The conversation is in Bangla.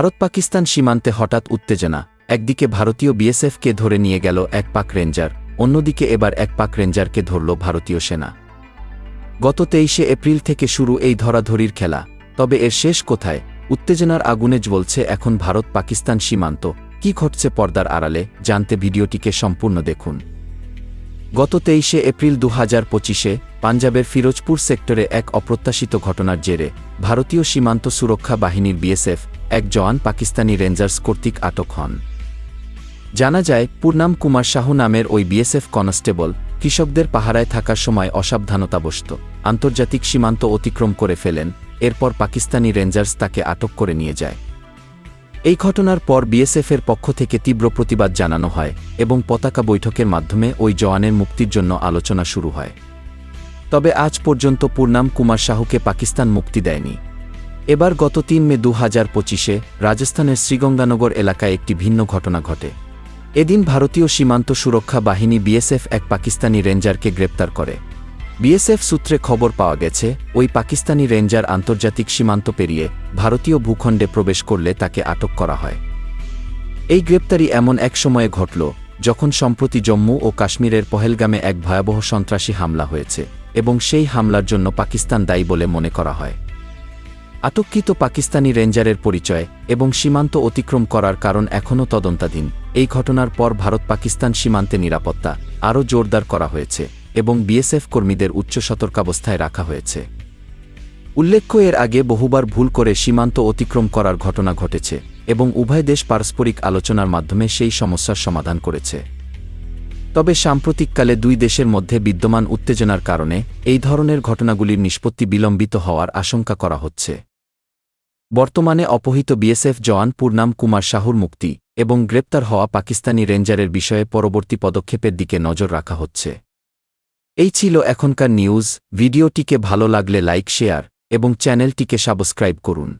ভারত পাকিস্তান সীমান্তে হঠাৎ উত্তেজনা। একদিকে ভারতীয় বিএসএফকে ধরে নিয়ে গেল এক পাক রেঞ্জার, অন্যদিকে এবার এক পাক রেঞ্জারকে ধরল ভারতীয় সেনা। গত তেইশে এপ্রিল থেকে শুরু এই ধরাধরির খেলা। তবে এর শেষ কোথায়? উত্তেজনার আগুনে জ্বলছে এখন ভারত পাকিস্তান সীমান্ত। কি ঘটছে পর্দার আড়ালে? জানতে ভিডিওটিকে সম্পূর্ণ দেখুন। গত তেইশে এপ্রিল দু হাজার পঁচিশে পাঞ্জাবের ফিরোজপুর সেক্টরে এক অপ্রত্যাশিত ঘটনার জেরে ভারতীয় সীমান্ত সুরক্ষা বাহিনীর বিএসএফ এক জওয়ান পাকিস্তানি রেঞ্জার্স কর্তৃক আটক হন। জানা যায় পূর্ণাম কুমার শাহু নামের ওই বিএসএফ কনস্টেবল কৃষকদের পাহারায় থাকার সময় অসাবধানতাবশত আন্তর্জাতিক সীমান্ত অতিক্রম করে ফেলেন, এরপর পাকিস্তানি রেঞ্জার্স তাকে আটক করে নিয়ে যায়। এই ঘটনার পর বিএসএফের পক্ষ থেকে তীব্র প্রতিবাদ জানানো হয় এবং পতাকা বৈঠকের মাধ্যমে ওই জওয়ানের মুক্তির জন্য আলোচনা শুরু হয়। তবে আজ পর্যন্ত পূর্ণাম কুমার শাহুকে পাকিস্তান মুক্তি দেয়নি। এবার গত তিন মে দু হাজার পঁচিশে রাজস্থানের শ্রীগঙ্গানগর এলাকায় একটি ভিন্ন ঘটনা ঘটে। এদিন ভারতীয় সীমান্ত সুরক্ষা বাহিনী বিএসএফ এক পাকিস্তানি রেঞ্জারকে গ্রেপ্তার করে। বিএসএফ সূত্রে খবর পাওয়া গেছে, ওই পাকিস্তানি রেঞ্জার আন্তর্জাতিক সীমান্ত পেরিয়ে ভারতীয় ভূখণ্ডে প্রবেশ করলে তাকে আটক করা হয়। এই গ্রেপ্তারি এমন এক সময়ে ঘটল, যখন সম্প্রতি জম্মু ও কাশ্মীরের পহেলগামে এক ভয়াবহ সন্ত্রাসী হামলা হয়েছে এবং সেই হামলার জন্য পাকিস্তান দায়ী বলে মনে করা হয়। আটককৃত পাকিস্তানি রেঞ্জারের পরিচয় এবং সীমান্ত অতিক্রম করার কারণ এখনও তদন্তাধীন। এই ঘটনার পর ভারত পাকিস্তান সীমান্তে নিরাপত্তা আরও জোরদার করা হয়েছে। এবং বিএসএফ কর্মীদের উচ্চ সতর্কাবস্থায় রাখা হয়েছে। উল্লেখ্য, এর আগে বহুবার ভুল করে সীমান্ত অতিক্রম করার ঘটনা ঘটেছে এবং উভয় দেশ পারস্পরিক আলোচনার মাধ্যমে সেই সমস্যার সমাধান করেছে। তবে সাম্প্রতিককালে দুই দেশের মধ্যে বিদ্যমান উত্তেজনার কারণে এই ধরনের ঘটনাগুলির নিষ্পত্তি বিলম্বিত হওয়ার আশঙ্কা করা হচ্ছে। বর্তমানে অপহৃত বিএসএফ জওয়ান পূর্ণাম কুমার শাহুর মুক্তি এবং গ্রেপ্তার হওয়া পাকিস্তানি রেঞ্জারের বিষয়ে পরবর্তী পদক্ষেপের দিকে নজর রাখা হচ্ছে। এই ছিল এখনকার নিউজ। ভিডিওটিকে ভালো লাগলে লাইক শেয়ার এবং চ্যানেলটিকে সাবস্ক্রাইব করুন।